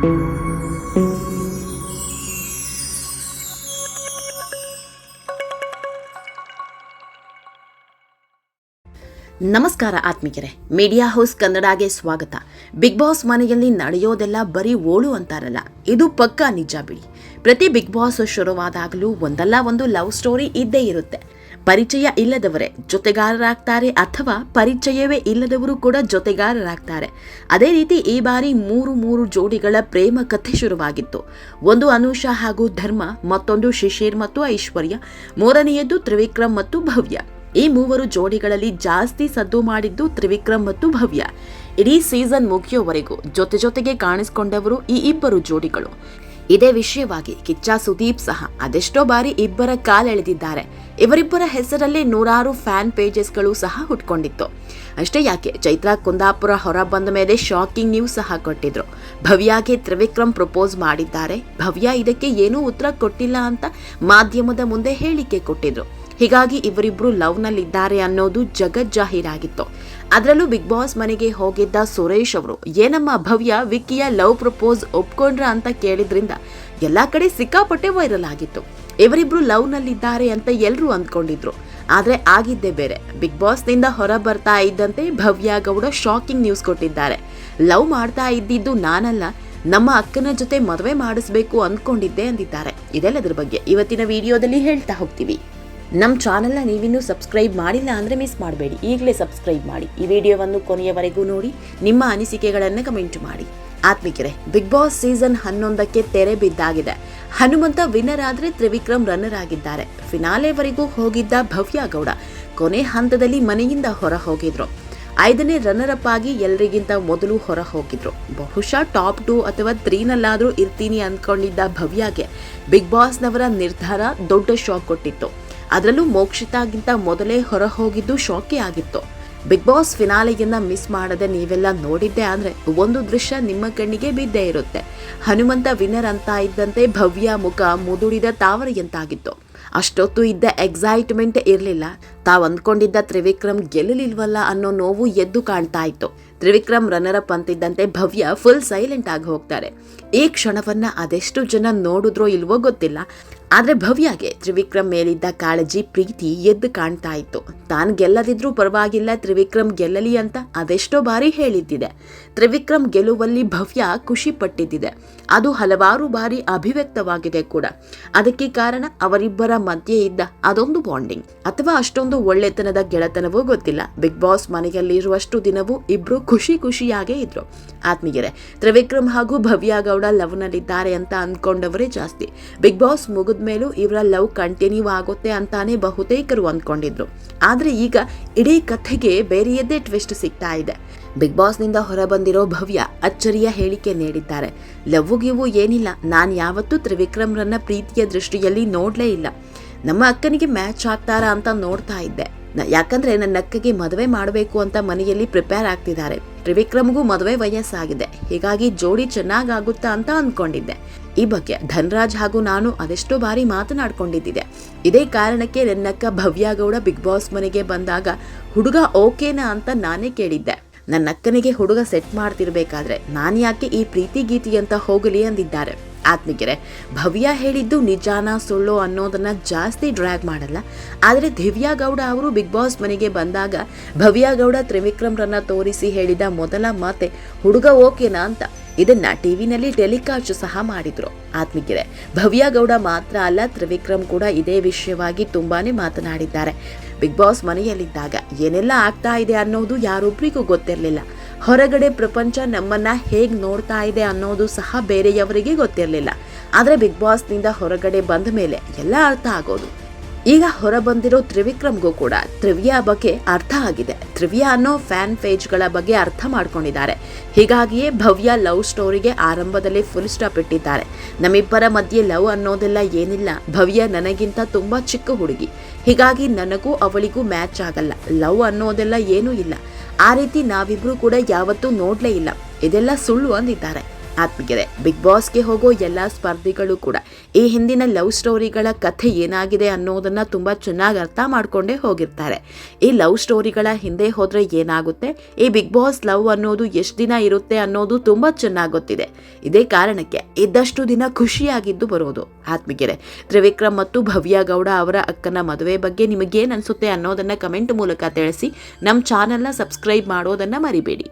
ನಮಸ್ಕಾರ ಆತ್ಮಿಕರೆ media house ಕನ್ನಡಗೆ ಸ್ವಾಗತ. Big boss ಮನೆಯಲ್ಲಿ ನಡೆಯೋದೆಲ್ಲ ಬರೀ ಓಳು ಅಂತಾರಲ್ಲ, ಇದು ಪಕ್ಕಾ ನಿಜ ಬಿಡಿ. ಪ್ರತಿ ಬಿಗ್ ಬಾಸ್ ಶುರುವಾದಾಗಲೂ ಒಂದಲ್ಲ ಒಂದು ಲವ್ ಸ್ಟೋರಿ ಇದ್ದೇ ಇರುತ್ತೆ. ಪರಿಚಯ ಇಲ್ಲದವರೇ ಜೊತೆಗಾರರಾಗ್ತಾರೆ ಅಥವಾ ಪರಿಚಯವೇ ಇಲ್ಲದವರು ಕೂಡ ಜೊತೆಗಾರರಾಗ್ತಾರೆ. ಅದೇ ರೀತಿ ಈ ಬಾರಿ ಮೂರು ಮೂರು ಜೋಡಿಗಳ ಪ್ರೇಮ ಕಥೆ ಶುರುವಾಗಿತ್ತು. ಒಂದು ಅನುಷ ಹಾಗೂ ಧರ್ಮ, ಮತ್ತೊಂದು ಶಿಶಿರ್ ಮತ್ತು ಐಶ್ವರ್ಯ, ಮೂರನೆಯದ್ದು ತ್ರಿವಿಕ್ರಮ್ ಮತ್ತು ಭವ್ಯ. ಈ ಮೂವರು ಜೋಡಿಗಳಲ್ಲಿ ಜಾಸ್ತಿ ಸದ್ದು ಮಾಡಿದ್ದು ತ್ರಿವಿಕ್ರಮ್ ಮತ್ತು ಭವ್ಯ. ಇಡೀ ಸೀಸನ್ ಮುಗಿಯುವವರೆಗೂ ಜೊತೆ ಜೊತೆಗೆ ಕಾಣಿಸಿಕೊಂಡವರು ಈ ಇಬ್ಬರು ಜೋಡಿಗಳು. ಇದೇ ವಿಷಯವಾಗಿ ಕಿಚ್ಚ ಸುದೀಪ್ ಸಹ ಅದೆಷ್ಟೋ ಬಾರಿ ಇಬ್ಬರ ಕಾಲೆಳೆದಿದ್ದಾರೆ ಇವರಿಬ್ಬರ ಹೆಸರಲ್ಲಿ ನೂರಾರು ಫ್ಯಾನ್ ಪೇಜಸ್ಗಳು ಸಹ ಹುಟ್ಕೊಂಡಿತ್ತು. ಅಷ್ಟೇ ಯಾಕೆ ಚೈತ್ರಾ ಕುಂದಾಪುರ ಹೊರ ಬಂದ ಮೇಲೆ ಶಾಕಿಂಗ್ ನ್ಯೂಸ್ ಸಹ ಕೊಟ್ಟಿದ್ರು. ಭವ್ಯಾಗೆ ತ್ರಿವಿಕ್ರಮ್ ಪ್ರಪೋಸ್ ಮಾಡಿದ್ದಾರೆ. ಭವ್ಯ ಇದಕ್ಕೆ ಏನೂ ಉತ್ತರ ಕೊಟ್ಟಿಲ್ಲ ಅಂತ ಮಾಧ್ಯಮದ ಮುಂದೆ ಹೇಳಿಕೆ ಕೊಟ್ಟಿದ್ರು. ಹೀಗಾಗಿ ಇವರಿಬ್ರು ಲವ್ನಲ್ಲಿದ್ದಾರೆ ಅನ್ನೋದು ಜಗಜ್ಜಾಹೀರಾಗಿತ್ತು. ಅದರಲ್ಲೂ ಬಿಗ್ ಬಾಸ್ ಮನೆಗೆ ಹೋಗಿದ್ದ ಸುರೇಶ್ ಅವರು, ಏನಮ್ಮ ಭವ್ಯ ವಿಕ್ಕಿಯ ಲವ್ ಪ್ರಪೋಸ್ ಒಪ್ಕೊಂಡ್ರ ಅಂತ ಕೇಳಿದ್ರಿಂದ ಎಲ್ಲಾ ಕಡೆ ಸಿಕ್ಕಾಪಟ್ಟೆ ವೈರಲ್ ಆಗಿತ್ತು. ಇವರಿಬ್ರು ಲವ್ನಲ್ಲಿದ್ದಾರೆ ಅಂತ ಎಲ್ಲರೂ ಅಂದ್ಕೊಂಡಿದ್ರು. ಆದ್ರೆ ಆಗಿದ್ದೇ ಬೇರೆ. ಬಿಗ್ ಬಾಸ್ನಿಂದ ಹೊರ ಬರ್ತಾ ಇದ್ದಂತೆ ಭವ್ಯ ಗೌಡ ಶಾಕಿಂಗ್ ನ್ಯೂಸ್ ಕೊಟ್ಟಿದ್ದಾರೆ. ಲವ್ ಮಾಡ್ತಾ ಇದ್ದಿದ್ದು ನಾನಲ್ಲ, ನಮ್ಮ ಅಕ್ಕನ ಜೊತೆ ಮದುವೆ ಮಾಡಿಸ್ಬೇಕು ಅಂದ್ಕೊಂಡಿದ್ದೆ ಅಂದಿದ್ದಾರೆ. ಇದೆಲ್ಲದರ ಬಗ್ಗೆ ಇವತ್ತಿನ ವಿಡಿಯೋದಲ್ಲಿ ಹೇಳ್ತಾ ಹೋಗ್ತೀವಿ. ನಮ್ಮ ಚಾನಲ್ನ ನೀವಿನ್ನೂ ಸಬ್ಸ್ಕ್ರೈಬ್ ಮಾಡಿಲ್ಲ ಅಂದರೆ ಮಿಸ್ ಮಾಡಬೇಡಿ. ಈಗಲೇ ಸಬ್ಸ್ಕ್ರೈಬ್ ಮಾಡಿ. ಈ ವಿಡಿಯೋವನ್ನು ಕೊನೆಯವರೆಗೂ ನೋಡಿ, ನಿಮ್ಮ ಅನಿಸಿಕೆಗಳನ್ನು ಕಮೆಂಟ್ ಮಾಡಿ. ಆತ್ಮಿಕರೆ, ಬಿಗ್ ಬಾಸ್ ಸೀಸನ್ ಹನ್ನೊಂದಕ್ಕೆ ತೆರೆ ಬಿದ್ದಾಗಿದೆ. ಹನುಮಂತ ವಿನ್ನರ್ ಆದರೆ ತ್ರಿವಿಕ್ರಮ್ ರನ್ನರ್ ಆಗಿದ್ದಾರೆ. ಫಿನಾಲೆವರೆಗೂ ಹೋಗಿದ್ದ ಭವ್ಯ ಗೌಡ ಕೊನೆ ಹಂತದಲ್ಲಿ ಮನೆಯಿಂದ ಹೊರ ಹೋಗಿದ್ರು. ಐದನೇ ರನ್ನರ್ ಅಪ್ ಆಗಿ ಎಲ್ಲರಿಗಿಂತ ಮೊದಲು ಹೊರ ಹೋಗಿದ್ರು. ಬಹುಶಃ ಟಾಪ್ ಟೂ ಅಥವಾ ತ್ರೀನಲ್ಲಾದರೂ ಇರ್ತೀನಿ ಅಂದ್ಕೊಂಡಿದ್ದ ಭವ್ಯಗೆ ಬಿಗ್ ಬಾಸ್ನವರ ನಿರ್ಧಾರ ದೊಡ್ಡ ಶಾಕ್ ಕೊಟ್ಟಿತ್ತು. ಅದರಲ್ಲೂ ಮೋಕ್ಷಿತಾಗಿಂತ ಮೊದಲೇ ಹೊರ ಹೋಗಿದ್ದು ಶಾಕಿ ಆಗಿತ್ತು. ಬಿಗ್ ಬಾಸ್ ಫಿನಾಲೆಯನ್ನ ಮಿಸ್ ಮಾಡದೆ ನೀವೆಲ್ಲ ನೋಡಿದ್ದೆ ಅಂದ್ರೆ ಒಂದು ದೃಶ್ಯ ನಿಮ್ಮ ಕಣ್ಣಿಗೆ ಬಿದ್ದೇ ಇರುತ್ತೆ. ಹನುಮಂತ ವಿನ್ನರ್ ಅಂತ ಇದ್ದಂತೆ ಭವ್ಯ ಮುಖ ಮುದುಡಿದ ತಾವರೆಯಂತಾಗಿತ್ತು ಅಷ್ಟೊತ್ತು ಇದ್ದ ಎಕ್ಸೈಟ್ಮೆಂಟ್ ಇರಲಿಲ್ಲ. ತಾವು ಅಂದ್ಕೊಂಡಿದ್ದ ತ್ರಿವಿಕ್ರಮ್ ಗೆಲ್ಲಲಿಲ್ವಲ್ಲ ಅನ್ನೋ ನೋವು ಎದ್ದು ಕಾಣ್ತಾ ಇತ್ತು. ತ್ರಿವಿಕ್ರಮ್ ರನ್ನರ್ ಅಪ್ ಅಂತಿದ್ದಂತೆ ಭವ್ಯ ಫುಲ್ ಸೈಲೆಂಟ್ ಆಗಿ ಹೋಗ್ತಾರೆ. ಈ ಕ್ಷಣವನ್ನ ಅದೆಷ್ಟು ಜನ ನೋಡಿದ್ರೋ ಇಲ್ವೋ ಗೊತ್ತಿಲ್ಲ. ಆದ್ರೆ ಭವ್ಯಗೆ ತ್ರಿವಿಕ್ರಮ್ ಮೇಲಿದ್ದ ಕಾಳಜಿ, ಪ್ರೀತಿ ಎದ್ದು ಕಾಣ್ತಾ ಇತ್ತು. ತಾನು ಗೆಲ್ಲದಿದ್ರೂ ಪರವಾಗಿಲ್ಲ, ತ್ರಿವಿಕ್ರಮ್ ಗೆಲ್ಲಲಿ ಅಂತ ಅದೆಷ್ಟೋ ಬಾರಿ ಹೇಳಿದ್ದಿದೆ. ತ್ರಿವಿಕ್ರಮ್ ಗೆಲುವಲ್ಲಿ ಭವ್ಯ ಖುಷಿ ಪಟ್ಟಿದ್ದಿದೆ ಅದು ಹಲವಾರು ಬಾರಿ ಅಭಿವ್ಯಕ್ತವಾಗಿದೆ ಕೂಡ. ಅದಕ್ಕೆ ಕಾರಣ ಅವರಿಬ್ಬರ ಮಧ್ಯೆ ಇದ್ದ ಅದೊಂದು ಬಾಂಡಿಂಗ್. ಅಥವಾ ಅಷ್ಟೊಂದು ಒಳ್ಳೆತನದ ಗೆಳೆತನವೂ ಗೊತ್ತಿಲ್ಲ. ಬಿಗ್ ಬಾಸ್ ಮನೆಯಲ್ಲಿರುವಷ್ಟು ದಿನವೂ ಇಬ್ರು ಖುಷಿ ಖುಷಿಯಾಗೇ ಇದ್ರು. ಆತ್ಮೀಯರೇ, ತ್ರಿವಿಕ್ರಮ್ ಹಾಗೂ ಭವ್ಯ ಗೌಡ ಲವ್ನಲ್ಲಿದ್ದಾರೆ ಅಂತ ಅಂದ್ಕೊಂಡವರೇ ಜಾಸ್ತಿ. ಬಿಗ್ ಬಾಸ್ ಮುಗಿದ್ಮೇಲೂ ಇವರ ಲವ್ ಕಂಟಿನ್ಯೂ ಆಗುತ್ತೆ ಅಂತಾನೆ ಬಹುತೇಕರು ಅಂದ್ಕೊಂಡಿದ್ರು. ಆದರೆ ಈಗ ಇಡೀ ಕಥೆಗೆ ಬೇರೆಯದ್ದೇ ಟ್ವಿಸ್ಟ್ ಸಿಗ್ತಾ ಇದೆ. ಬಿಗ್ ಬಾಸ್ನಿಂದ ಹೊರಬಂದಿರೋ ಭವ್ಯ ಅಚ್ಚರಿಯ ಹೇಳಿಕೆ ನೀಡಿದ್ದಾರೆ. ಲವ್ ಗಿವು ಏನಿಲ್ಲ. ನಾನು ಯಾವತ್ತೂ ತ್ರಿವಿಕ್ರಮ್ರನ್ನ ಪ್ರೀತಿಯ ದೃಷ್ಟಿಯಲ್ಲಿ ನೋಡಲೇ ಇಲ್ಲ. ನಮ್ಮ ಅಕ್ಕನಿಗೆ ಮ್ಯಾಚ್ ಆಗ್ತಾರಾ ಅಂತ ನೋಡ್ತಾ ಇದ್ದೆ. ಯಾಕಂದ್ರೆ ನನ್ನ ಅಕ್ಕಗೆ ಮದುವೆ ಮಾಡಬೇಕು ಅಂತ ಮನೆಯಲ್ಲಿ ಪ್ರಿಪೇರ್ ಆಗ್ತಿದ್ದಾರೆ. ತ್ರಿವಿಕ್ರಮ್ಗೂ ಮದುವೆ ವಯಸ್ಸಾಗಿದೆ. ಹೀಗಾಗಿ ಜೋಡಿ ಚೆನ್ನಾಗಾಗುತ್ತಾ ಅಂತ ಅಂದ್ಕೊಂಡಿದ್ದೆ ಈ ಬಗ್ಗೆ ಧನ್ರಾಜ್ ಹಾಗೂ ನಾನು ಅದೆಷ್ಟೋ ಬಾರಿ ಮಾತನಾಡ್ಕೊಂಡಿದ್ದಿದೆ. ಇದೇ ಕಾರಣಕ್ಕೆ ನನ್ನಕ್ಕ ಭವ್ಯ ಗೌಡ ಬಿಗ್ ಬಾಸ್ ಮನೆಗೆ ಬಂದಾಗ ಹುಡುಗ ಓಕೆನಾ ಅಂತ ನಾನೇ ಕೇಳಿದ್ದೆ. ನನ್ನ ಅಕ್ಕನಿಗೆ ಹುಡುಗ ಸೆಟ್ ಮಾಡ್ತಿರ್ಬೇಕಾದ್ರೆ ನಾನು ಯಾಕೆ ಈ ಪ್ರೀತಿ ಗೀತಿ ಅಂತ ಹೋಗಲಿ ಅಂದಿದ್ದಾರೆ. ಆತ್ಮಿಕರೆ ಭವ್ಯ ಹೇಳಿದ್ದು ನಿಜಾನ, ಸುಳ್ಳು ಅನ್ನೋದನ್ನ ಜಾಸ್ತಿ ಡ್ರ್ಯಾಗ್ ಮಾಡಲ್ಲ. ಆದರೆ ದಿವ್ಯಾ ಗೌಡ ಅವರು ಬಿಗ್ ಬಾಸ್ ಮನೆಗೆ ಬಂದಾಗ ಭವ್ಯ ಗೌಡ ತ್ರಿವಿಕ್ರಮ್ರನ್ನ ತೋರಿಸಿ ಹೇಳಿದ ಮೊದಲ ಮಾತೆ, ಹುಡುಗ ಓಕೆನಾ ಅಂತ. ಇದನ್ನ ಟಿವಿನಲ್ಲಿ ಟೆಲಿಕಾಸ್ಟ್ ಸಹ ಮಾಡಿದ್ರು. ಆತ್ಮಿಕರೆ ಭವ್ಯ ಗೌಡ ಮಾತ್ರ ಅಲ್ಲ, ತ್ರಿವಿಕ್ರಮ್ ಕೂಡ ಇದೇ ವಿಷಯವಾಗಿ ತುಂಬಾನೇ ಮಾತನಾಡಿದ್ದಾರೆ. ಬಿಗ್ ಬಾಸ್ ಮನೆಯಲ್ಲಿದ್ದಾಗ ಏನೆಲ್ಲ ಆಗ್ತಾ ಇದೆ ಅನ್ನೋದು ಯಾರೊಬ್ರಿಗೂ ಗೊತ್ತಿರಲಿಲ್ಲ. ಹೊರಗಡೆ ಪ್ರಪಂಚ ನಮ್ಮನ್ನ ಹೇಗೆ ನೋಡ್ತಾ ಇದೆ ಅನ್ನೋದು ಸಹ ಬೇರೆಯವರಿಗೆ ಗೊತ್ತಿರಲಿಲ್ಲ. ಆದರೆ ಬಿಗ್ ಬಾಸ್ನಿಂದ ಹೊರಗಡೆ ಬಂದ ಮೇಲೆ ಎಲ್ಲ ಅರ್ಥ ಆಗೋದು. ಈಗ ಹೊರ ಬಂದಿರೋ ತ್ರಿವಿಕ್ರಮ್ಗೂ ಕೂಡ ತ್ರಿವ್ಯಾ ಬಗ್ಗೆ ಅರ್ಥ ಆಗಿದೆ. ತ್ರಿವ್ಯಾ ಅನ್ನೋ ಫ್ಯಾನ್ ಪೇಜ್ಗಳ ಬಗ್ಗೆ ಅರ್ಥ ಮಾಡ್ಕೊಂಡಿದ್ದಾರೆ. ಹೀಗಾಗಿಯೇ ಭವ್ಯ ಲವ್ ಸ್ಟೋರಿಗೆ ಆರಂಭದಲ್ಲಿ ಫುಲ್ ಸ್ಟಾಪ್ ಇಟ್ಟಿದ್ದಾರೆ. ನಮ್ಮಿಬ್ಬರ ಮಧ್ಯೆ ಲವ್ ಅನ್ನೋದೆಲ್ಲ ಏನಿಲ್ಲ. ಭವ್ಯ ನನಗಿಂತ ತುಂಬಾ ಚಿಕ್ಕ ಹುಡುಗಿ. ಹೀಗಾಗಿ ನನಗೂ ಅವಳಿಗೂ ಮ್ಯಾಚ್ ಆಗಲ್ಲ. ಲವ್ ಅನ್ನೋದೆಲ್ಲ ಏನೂ ಇಲ್ಲ. ಆ ರೀತಿ ನಾವಿಬ್ರು ಕೂಡ ಯಾವತ್ತೂ ನೋಡ್ಲೇ ಇಲ್ಲ. ಇದೆಲ್ಲ ಸುಳ್ಳು ಅಂದಿದ್ದಾರೆ. ಆತ್ಮಗೆರೆ ಬಿಗ್ ಬಾಸ್ಗೆ ಹೋಗೋ ಎಲ್ಲ ಸ್ಪರ್ಧಿಗಳು ಕೂಡ, ಈ ಹಿಂದಿನ ಲವ್ ಸ್ಟೋರಿಗಳ ಕಥೆ ಏನಾಗಿದೆ ಅನ್ನೋದನ್ನ ತುಂಬಾ ಚೆನ್ನಾಗಿ ಅರ್ಥ ಮಾಡ್ಕೊಂಡೇ ಹೋಗಿರ್ತಾರೆ. ಈ ಲವ್ ಸ್ಟೋರಿಗಳ ಹಿಂದೆ ಹೋದರೆ ಏನಾಗುತ್ತೆ? ಈ ಬಿಗ್ ಬಾಸ್ ಲವ್ ಅನ್ನೋದು ಎಷ್ಟು ದಿನ ಇರುತ್ತೆ ಅನ್ನೋದು ತುಂಬಾ ಚೆನ್ನಾಗಿ ಗೊತ್ತಿದೆ. ಇದೇ ಕಾರಣಕ್ಕೆ ಇದ್ದಷ್ಟು ದಿನ ಖುಷಿಯಾಗಿದ್ದು ಬರೋದು. ಆತ್ಮೀಯರೇ, ತ್ರಿವಿಕ್ರಮ್ ಮತ್ತು ಭವ್ಯ ಗೌಡ ಅವರ ಅಕ್ಕನ ಮದುವೆ ಬಗ್ಗೆ ನಿಮಗೇನು ಅನಿಸುತ್ತೆ ಅನ್ನೋದನ್ನ ಕಮೆಂಟ್ ಮೂಲಕ ತಿಳಿಸಿ ನಮ್ಮ ಚಾನೆಲ್ನ ಸಬ್ಸ್ಕ್ರೈಬ್ ಮಾಡೋದನ್ನು ಮರಿಬೇಡಿ.